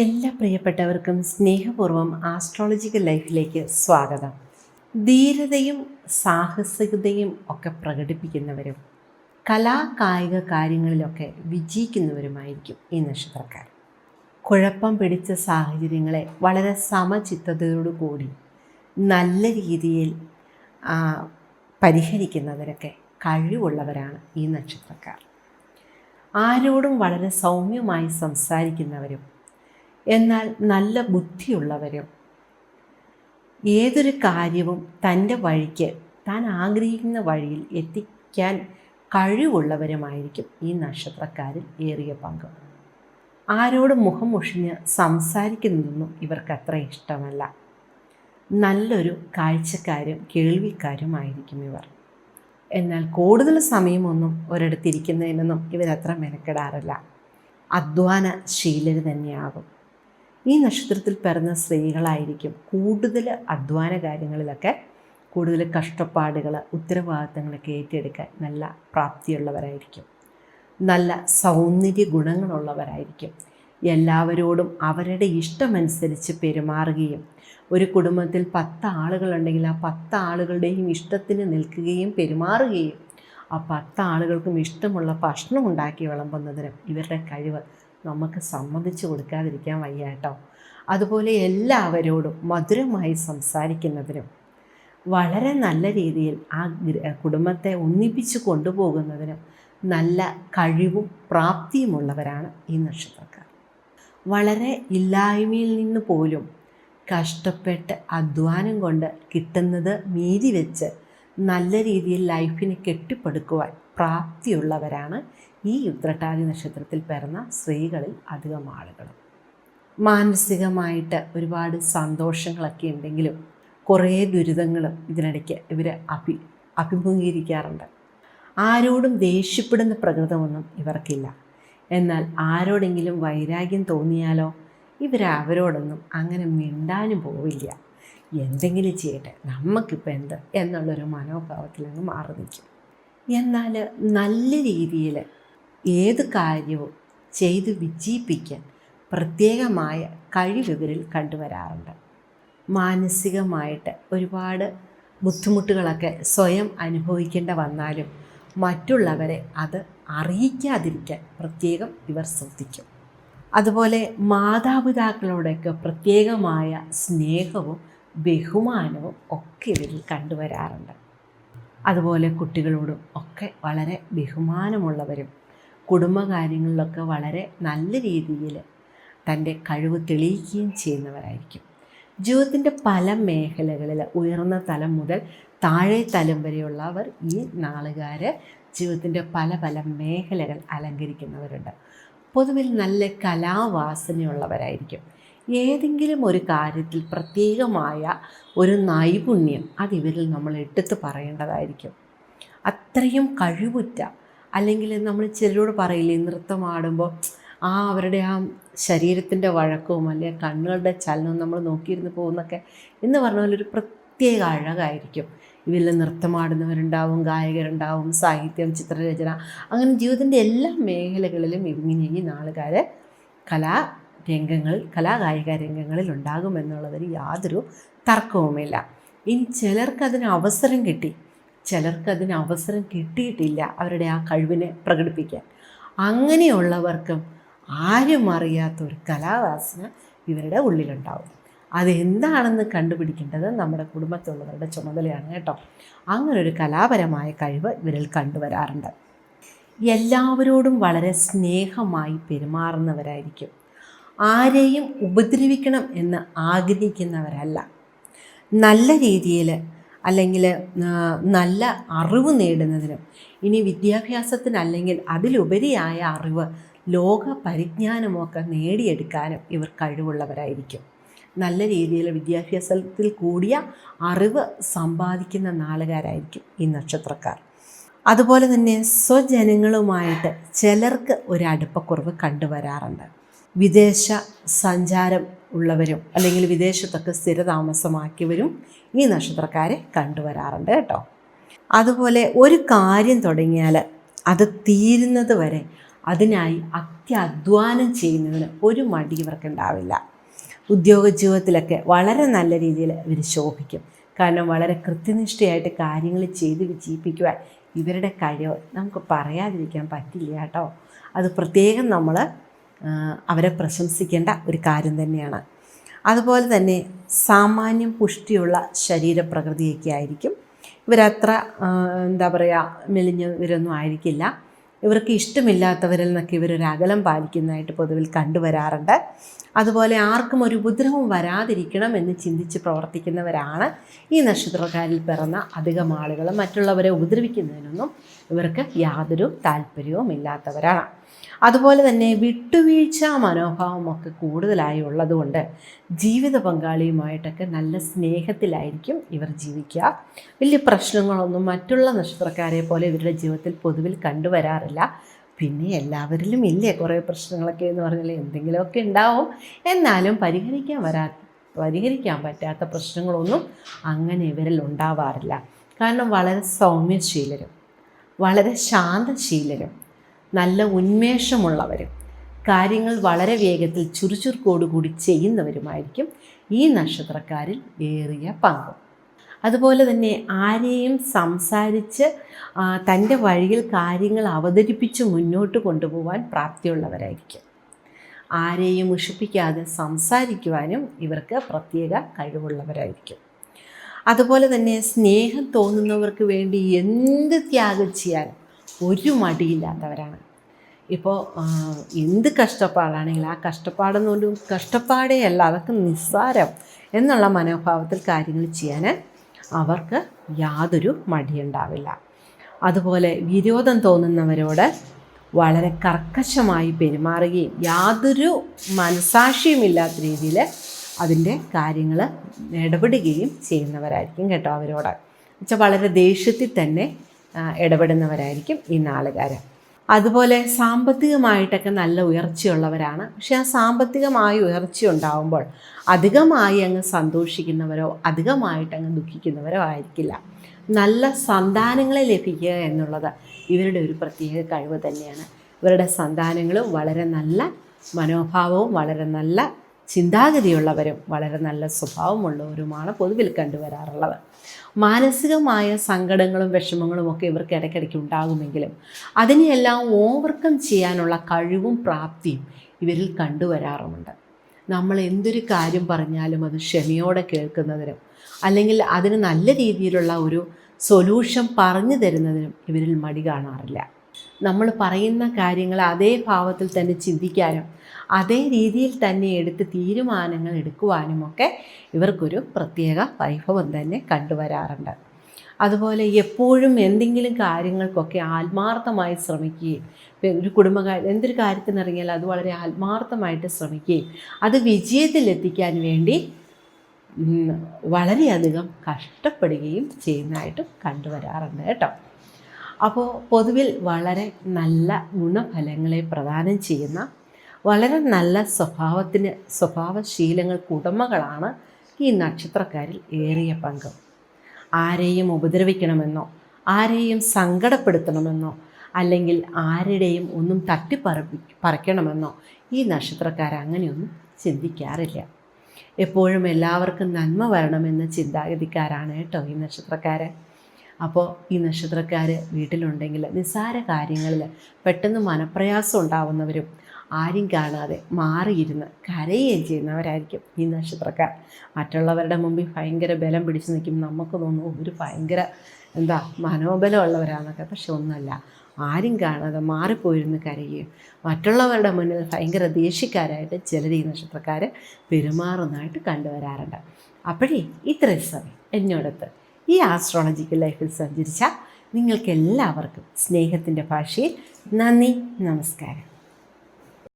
എല്ലാ പ്രിയപ്പെട്ടവർക്കും സ്നേഹപൂർവം ആസ്ട്രോളജിക്കൽ ലൈഫിലേക്ക് സ്വാഗതം. ധീരതയും സാഹസികതയും ഒക്കെ പ്രകടിപ്പിക്കുന്നവരും കലാ കായിക കാര്യങ്ങളിലൊക്കെ വിജയിക്കുന്നവരുമായിരിക്കും ഈ നക്ഷത്രക്കാർ. കുഴപ്പം പിടിച്ച സാഹചര്യങ്ങളെ വളരെ സമചിത്തതയോടുകൂടി നല്ല രീതിയിൽ പരിഹരിക്കുന്നവരൊക്കെ കഴിവുള്ളവരാണ് ഈ നക്ഷത്രക്കാർ. ആരോടും വളരെ സൗമ്യമായി സംസാരിക്കുന്നവരും എന്നാൽ നല്ല ബുദ്ധിയുള്ളവരും ഏതൊരു കാര്യവും തന്റെ വഴിക്ക് താൻ ആഗ്രഹിക്കുന്ന വഴിയിൽ എത്തിക്കാൻ കഴിവുള്ളവരുമായിരിക്കും ഈ നക്ഷത്രക്കാരിൽ ഏറിയ പങ്ക്. ആരോട് മുഖം മുഷിഞ്ഞ് സംസാരിക്കുന്നതൊന്നും ഇവർക്ക് അത്ര ഇഷ്ടമല്ല. നല്ലൊരു കാഴ്ചക്കാരും കേൾവിക്കാരുമായിരിക്കും ഇവർ. എന്നാൽ കൂടുതൽ സമയമൊന്നും ഒരിടത്തിരിക്കുന്നതിനൊന്നും ഇവരത്ര മെനക്കെടാറില്ല. അധ്വാന ശീലർ തന്നെയാകും. ഈ നക്ഷത്രത്തിൽ പിറന്ന സ്ത്രീകളായിരിക്കും കൂടുതൽ അധ്വാന കാര്യങ്ങളിലൊക്കെ കൂടുതൽ കഷ്ടപ്പാടുകൾ ഉത്തരവാദിത്തങ്ങളൊക്കെ ഏറ്റെടുക്കാൻ നല്ല പ്രാപ്തിയുള്ളവരായിരിക്കും. നല്ല സൗന്ദര്യ ഗുണങ്ങളുള്ളവരായിരിക്കും. എല്ലാവരോടും അവരുടെ ഇഷ്ടമനുസരിച്ച് പെരുമാറുകയും ഒരു കുടുംബത്തിൽ പത്ത് ആളുകളുണ്ടെങ്കിൽ ആ പത്ത് ആളുകളുടെയും ഇഷ്ടത്തിന് നിൽക്കുകയും പെരുമാറുകയും ആ പത്ത് ആളുകൾക്കും ഇഷ്ടമുള്ള ഭക്ഷണം ഉണ്ടാക്കി വിളമ്പുന്നതിനും ഇവരുടെ കഴിവ് നമുക്ക് സമ്മതിച്ചു കൊടുക്കാതിരിക്കാൻ വയ്യ കേട്ടോ. അതുപോലെ എല്ലാവരോടും മധുരമായി സംസാരിക്കുന്നതിനും വളരെ നല്ല രീതിയിൽ ആ കുടുംബത്തെ ഒന്നിപ്പിച്ച് കൊണ്ടുപോകുന്നതിനും നല്ല കഴിവും പ്രാപ്തിയുമുള്ളവരാണ് ഈ നക്ഷത്രക്കാർ. വളരെ ഇല്ലായ്മയിൽ നിന്ന് പോലും കഷ്ടപ്പെട്ട് അധ്വാനം കൊണ്ട് കിട്ടുന്നത് മീതി വെച്ച് നല്ല രീതിയിൽ ലൈഫിനെ കെട്ടിപ്പടുക്കുവാൻ പ്രാപ്തിയുള്ളവരാണ് ഈ ഉത്രട്ടാതി നക്ഷത്രത്തിൽ പിറന്ന സ്ത്രീകളിൽ അധികം ആളുകളും. മാനസികമായിട്ട് ഒരുപാട് സന്തോഷങ്ങളൊക്കെ ഉണ്ടെങ്കിലും കുറേ ദുരിതങ്ങളും ഇതിനിടയ്ക്ക് ഇവർ അഭി അഭിമുഖീകരിക്കാറുണ്ട്. ആരോടും ദേഷ്യപ്പെടുന്ന പ്രകൃതമൊന്നും ഇവർക്കില്ല. എന്നാൽ ആരോടെങ്കിലും വൈരാഗ്യം തോന്നിയാലോ ഇവർ അവരോടൊന്നും അങ്ങനെ മിണ്ടാനും പോവില്ല. എന്തെങ്കിലും ചെയ്യട്ടെ നമുക്കിപ്പോൾ എന്ത്? എന്നുള്ളൊരു മനോഭാവത്തിൽ അങ്ങ് മാറി നിൽക്കും. എന്നാൽ നല്ല രീതിയിൽ ഏത് കാര്യവും ചെയ്ത് വിജയിപ്പിക്കാൻ പ്രത്യേകമായ കഴിവ് ഇവരിൽ കണ്ടുവരാറുണ്ട്. മാനസികമായിട്ട് ഒരുപാട് ബുദ്ധിമുട്ടുകളൊക്കെ സ്വയം അനുഭവിക്കേണ്ട വന്നാലും മറ്റുള്ളവരെ അത് അറിയിക്കാതിരിക്കാൻ പ്രത്യേകം ഇവർ ശ്രദ്ധിക്കും. അതുപോലെ മാതാപിതാക്കളോടൊക്കെ പ്രത്യേകമായ സ്നേഹവും ബഹുമാനവും ഒക്കെ ഇവരിൽ കണ്ടുവരാറുണ്ട്. അതുപോലെ കുട്ടികളോടും ഒക്കെ വളരെ ബഹുമാനമുള്ളവരും കുടുംബകാര്യങ്ങളിലൊക്കെ വളരെ നല്ല രീതിയിൽ തന്റെ കഴിവ് തെളിയിക്കുകയും ചെയ്യുന്നവരായിരിക്കും. ജീവിതത്തിന്റെ പല മേഖലകളിൽ ഉയർന്ന തലം മുതൽ താഴെ തലം വരെയുള്ളവർ ഈ നാളുകാർ ജീവിതത്തിന്റെ പല പല മേഖലകൾ അലങ്കരിക്കുന്നവരുണ്ട്. പൊതുവിൽ നല്ല കലാവാസനയുള്ളവരായിരിക്കും. ഏതെങ്കിലും ഒരു കാര്യത്തിൽ പ്രത്യേകമായ ഒരു നൈപുണ്യം അതിവരിൽ നമ്മൾ എടുത്ത് പറയേണ്ടതായിരിക്കും. അത്രയും കഴിവുറ്റ അല്ലെങ്കിൽ നമ്മൾ ചിലരോട് പറയില്ലേ നൃത്തമാടുമ്പോൾ ആ അവരുടെ ആ ശരീരത്തിന്റെ വഴക്കവും അല്ലെങ്കിൽ കണ്ണുകളുടെ ചലനവും നമ്മൾ നോക്കിയിരുന്ന് പോകുന്നൊക്കെ എന്ന് പറഞ്ഞ പോലെ ഒരു പ്രത്യേക അഴകായിരിക്കും. ഇതിൽ നൃത്തമാടുന്നവരുണ്ടാവും ഗായകരുണ്ടാവും സാഹിത്യം ചിത്രരചന അങ്ങനെ ജീവിതത്തിന്റെ എല്ലാ മേഖലകളിലും ഇങ്ങനെ ഈ നാളുകാർ കലാ രംഗങ്ങളിൽ കലാകായിക രംഗങ്ങളിൽ ഉണ്ടാകുമെന്നുള്ളതിന് യാതൊരു തർക്കവുമില്ല. ഇനി ചിലർക്ക് അതിന് അവസരം കിട്ടി. ചിലർക്ക് അതിന് അവസരം കിട്ടിയിട്ടില്ല അവരുടെ ആ കഴിവിനെ പ്രകടിപ്പിക്കാൻ. അങ്ങനെയുള്ളവർക്കും ആരും അറിയാത്ത ഒരു കലാവാസന ഇവരുടെ ഉള്ളിലുണ്ടാവും. അതെന്താണെന്ന് കണ്ടുപിടിക്കേണ്ടത് നമ്മുടെ കുടുംബത്തിലുള്ളവരുടെ ചുമതലയാണ് കേട്ടോ. അങ്ങനെ ഒരു കലാപരമായ കഴിവ് ഇവരിൽ കണ്ടുവരാറുണ്ട്. എല്ലാവരോടും വളരെ സ്നേഹമായി പെരുമാറുന്നവരായിരിക്കും. ആരെയും ഉപദ്രവിക്കണം എന്ന് ആഗ്രഹിക്കുന്നവരല്ല. നല്ല രീതിയിൽ അല്ലെങ്കിൽ നല്ല അറിവ് നേടുന്നതിനും ഇനി വിദ്യാഭ്യാസത്തിനല്ലെങ്കിൽ അതിലുപരിയായ അറിവ് ലോക പരിജ്ഞാനമൊക്കെ നേടിയെടുക്കാനും ഇവർ കഴിവുള്ളവരായിരിക്കും. നല്ല രീതിയിൽ വിദ്യാഭ്യാസത്തിൽ കൂടിയ അറിവ് സമ്പാദിക്കുന്ന നാളുകാരായിരിക്കും ഈ നക്ഷത്രക്കാർ. അതുപോലെ തന്നെ സ്വജനങ്ങളുമായിട്ട് ചിലർക്ക് ഒരു അടുപ്പക്കുറവ് കണ്ടുവരാറുണ്ട്. വിദേശ സഞ്ചാരം ഉള്ളവരും അല്ലെങ്കിൽ വിദേശത്തൊക്കെ സ്ഥിരതാമസമാക്കിയവരും ഈ നക്ഷത്രക്കാരെ കണ്ടുവരാറുണ്ട് കേട്ടോ. അതുപോലെ ഒരു കാര്യം തുടങ്ങിയാൽ അത് തീരുന്നത് വരെ അതിനായി അത്യധ്വാനം ചെയ്യുന്നതിന് ഒരു മടി ഇവർക്കുണ്ടാവില്ല. ഉദ്യോഗ ജീവിതത്തിലൊക്കെ വളരെ നല്ല രീതിയിൽ ഇവർ ശോഭിക്കും. കാരണം വളരെ കൃത്യനിഷ്ഠയായിട്ട് കാര്യങ്ങൾ ചെയ്ത് വിജയിപ്പിക്കുവാൻ ഇവരുടെ കഴിവ് നമുക്ക് പറയാതിരിക്കാൻ പറ്റില്ല കേട്ടോ. അത് പ്രത്യേകം നമ്മൾ അവരെ പ്രശംസിക്കേണ്ട ഒരു കാര്യം തന്നെയാണ്. അതുപോലെ തന്നെ സാമാന്യം പുഷ്ടിയുള്ള ശരീരപ്രകൃതിയൊക്കെ ആയിരിക്കും. ഇവരത്ര എന്താ പറയുക മെലിഞ്ഞവരൊന്നും ആയിരിക്കില്ല. ഇവർക്ക് ഇഷ്ടമില്ലാത്തവരിൽ നിന്നൊക്കെ ഇവരൊരു അകലം പാലിക്കുന്നതായിട്ട് പൊതുവിൽ കണ്ടുവരാറുണ്ട്. അതുപോലെ ആർക്കും ഒരു ഉപദ്രവം വരാതിരിക്കണം എന്ന് ചിന്തിച്ച് പ്രവർത്തിക്കുന്നവരാണ് ഈ നക്ഷത്രക്കാരിൽ പിറന്ന അധികം ആളുകൾ മറ്റുള്ളവരെ ഉപദ്രവിക്കുന്നതിനൊന്നും ഇവർക്ക് യാതൊരു താല്പര്യവും ഇല്ലാത്തവരാണ് അതുപോലെ തന്നെ വിട്ടുവീഴ്ച മനോഭാവമൊക്കെ കൂടുതലായി ഉള്ളതുകൊണ്ട് ജീവിത പങ്കാളിയുമായിട്ടൊക്കെ നല്ല സ്നേഹത്തിലായിരിക്കും ഇവർ ജീവിക്കുക. വലിയ പ്രശ്നങ്ങളൊന്നും മറ്റുള്ള നക്ഷത്രക്കാരെ പോലെ ഇവരുടെ ജീവിതത്തിൽ പൊതുവിൽ കണ്ടുവരാറില്ല. പിന്നെ എല്ലാവരിലും ഇല്ലേ കുറേ പ്രശ്നങ്ങളൊക്കെ എന്ന് പറഞ്ഞാൽ എന്തെങ്കിലുമൊക്കെ ഉണ്ടാവും. എന്നാലും പരിഹരിക്കാൻ വരാ പരിഹരിക്കാൻ പറ്റാത്ത പ്രശ്നങ്ങളൊന്നും അങ്ങനെ ഇവരിൽ ഉണ്ടാവാറില്ല. കാരണം വളരെ സൗമ്യശീലരും വളരെ ശാന്തശീലരും നല്ല ഉന്മേഷമുള്ളവരും കാര്യങ്ങൾ വളരെ വേഗത്തിൽ ചുറുചുറുക്കോടുകൂടി ചെയ്യുന്നവരുമായിരിക്കും ഈ നക്ഷത്രക്കാരിൽ ഏറിയ പങ്കും. അതുപോലെ തന്നെ ആരെയും സംസാരിച്ച് തന്റെ വഴിയിൽ കാര്യങ്ങൾ അവതരിപ്പിച്ച് മുന്നോട്ട് കൊണ്ടുപോകാൻ പ്രാപ്തിയുള്ളവരായിരിക്കും. ആരെയും മുഷിപ്പിക്കാതെ സംസാരിക്കുവാനും ഇവർക്ക് പ്രത്യേക കഴിവുള്ളവരായിരിക്കും. അതുപോലെ തന്നെ സ്നേഹം തോന്നുന്നവർക്ക് വേണ്ടി എന്ത് ത്യാഗം ചെയ്യാനും ഒരു മടിയില്ലാത്തവരാണ്. ഇപ്പോൾ എന്ത് കഷ്ടപ്പാടാണെങ്കിലും ആ കഷ്ടപ്പാടെന്നൊരു കഷ്ടപ്പാടേ അല്ല. അതൊക്കെ നിസ്സാരം എന്നുള്ള മനോഭാവത്തിൽ കാര്യങ്ങൾ ചെയ്യാൻ അവർക്ക് യാതൊരു മടിയുണ്ടാവില്ല. അതുപോലെ വിരോധം തോന്നുന്നവരോട് വളരെ കർക്കശമായി പെരുമാറുകയും യാതൊരു മനസാക്ഷിയുമില്ലാത്ത രീതിയിൽ അതിന്റെ കാര്യങ്ങൾ ഇടപെടുകയും ചെയ്യുന്നവരായിരിക്കും കേട്ടോ അവരോട്. വെച്ചാൽ വളരെ ദേഷ്യത്തിൽ തന്നെ ഇടപെടുന്നവരായിരിക്കും ഈ നാളുകാർ അതുപോലെ സാമ്പത്തികമായിട്ടൊക്കെ നല്ല ഉയർച്ചയുള്ളവരാണ്. പക്ഷേ ആ സാമ്പത്തികമായി ഉയർച്ച ഉണ്ടാകുമ്പോൾ അധികമായി അങ്ങ് സന്തോഷിക്കുന്നവരോ അധികമായിട്ട് അങ്ങ് ദുഃഖിക്കുന്നവരോ ആയിരിക്കില്ല. നല്ല സന്താനങ്ങളെ ലഭിക്കുക എന്നുള്ളത് ഇവരുടെ ഒരു പ്രത്യേക കഴിവ് തന്നെയാണ്. ഇവരുടെ സന്താനങ്ങളും വളരെ നല്ല മനോഭാവവും വളരെ നല്ല ചിന്താഗതിയുള്ളവരും വളരെ നല്ല സ്വഭാവമുള്ളവരുമാണ് പൊതുവിൽ കണ്ടുവരാറുള്ളത്. മാനസികമായ സങ്കടങ്ങളും വിഷമങ്ങളും ഒക്കെ ഇവർക്ക് ഇടയ്ക്കിടയ്ക്ക് ഉണ്ടാകുമെങ്കിലും അതിനെയെല്ലാം ഓവർകം ചെയ്യാനുള്ള കഴിവും പ്രാപ്തിയും ഇവരിൽ കണ്ടുവരാറുമുണ്ട്. നമ്മൾ എന്തൊരു കാര്യം പറഞ്ഞാലും അത് ക്ഷമയോടെ കേൾക്കുന്നതിനും അല്ലെങ്കിൽ അതിന് നല്ല രീതിയിലുള്ള ഒരു സൊല്യൂഷൻ പറഞ്ഞു തരുന്നതിനും ഇവരിൽ മടി കാണാറില്ല. നമ്മൾ പറയുന്ന കാര്യങ്ങൾ അതേ ഭാവത്തിൽ തന്നെ ചിന്തിക്കാനും അതേ രീതിയിൽ തന്നെ എടുത്ത് തീരുമാനങ്ങൾ എടുക്കുവാനുമൊക്കെ ഇവർക്കൊരു പ്രത്യേക വൈഭവം തന്നെ കണ്ടുവരാറുണ്ട്. അതുപോലെ എപ്പോഴും എന്തെങ്കിലും കാര്യങ്ങൾക്കൊക്കെ ആത്മാർത്ഥമായി ശ്രമിക്കുകയും ഒരു കുടുംബകാര്യം എന്തൊരു കാര്യത്തിനിറങ്ങിയാൽ അത് വളരെ ആത്മാർത്ഥമായിട്ട് ശ്രമിക്കുകയും അത് വിജയത്തിലെത്തിക്കാൻ വേണ്ടി വളരെയധികം കഷ്ടപ്പെടുകയും ചെയ്യുന്നതായിട്ട് കണ്ടുവരാറുണ്ട് കേട്ടോ. അപ്പോൾ പൊതുവിൽ വളരെ നല്ല ഗുണഫലങ്ങളെ പ്രദാനം ചെയ്യുന്ന വളരെ നല്ല സ്വഭാവത്തിന് സ്വഭാവശീലങ്ങൾക്ക് ഉടമകളാണ് ഈ നക്ഷത്രക്കാരിൽ ഏറിയ പങ്ക്. ആരെയും ഉപദ്രവിക്കണമെന്നോ ആരെയും സങ്കടപ്പെടുത്തണമെന്നോ അല്ലെങ്കിൽ ആരുടെയും ഒന്നും തട്ടിപ്പറപ്പി പറിക്കണമെന്നോ ഈ നക്ഷത്രക്കാർ അങ്ങനെയൊന്നും ചിന്തിക്കാറില്ല. എപ്പോഴും എല്ലാവർക്കും നന്മ വരണമെന്ന ചിന്താഗതിക്കാരാണ് കേട്ടോ ഈ നക്ഷത്രക്കാരെ. അപ്പോൾ ഈ നക്ഷത്രക്കാർ വീട്ടിലുണ്ടെങ്കിൽ നിസ്സാര കാര്യങ്ങളിൽ പെട്ടെന്ന് മനപ്രയാസം ഉണ്ടാവുന്നവരും ആരും കാണാതെ മാറിയിരുന്ന് കരയുകയും ചെയ്യുന്നവരായിരിക്കും ഈ നക്ഷത്രക്കാർ. മറ്റുള്ളവരുടെ മുമ്പിൽ ഭയങ്കര ബലം പിടിച്ചു നിൽക്കും. നമുക്ക് തോന്നും ഒരു ഭയങ്കര എന്താ മനോബലമുള്ളവരാണെന്നൊക്കെ പക്ഷെ ഒന്നല്ല ആരും കാണാതെ മാറിപ്പോയിരുന്ന് കരയുകയും മറ്റുള്ളവരുടെ മുന്നിൽ ഭയങ്കര ദേഷ്യക്കാരായിട്ട് ചിലർ ഈ നക്ഷത്രക്കാർ പെരുമാറുന്നതായിട്ട് കണ്ടുവരാറുണ്ട്. അപ്പോഴേ ഇത്രയും സമയം എന്നോടത്ത് ഈ ആസ്ട്രോളജിക്കൽ ലൈഫിൽ സഞ്ചരിച്ച നിങ്ങൾക്ക് എല്ലാവർക്കും സ്നേഹത്തിന്റെ ഭാഷയിൽ നന്ദി നമസ്കാരം.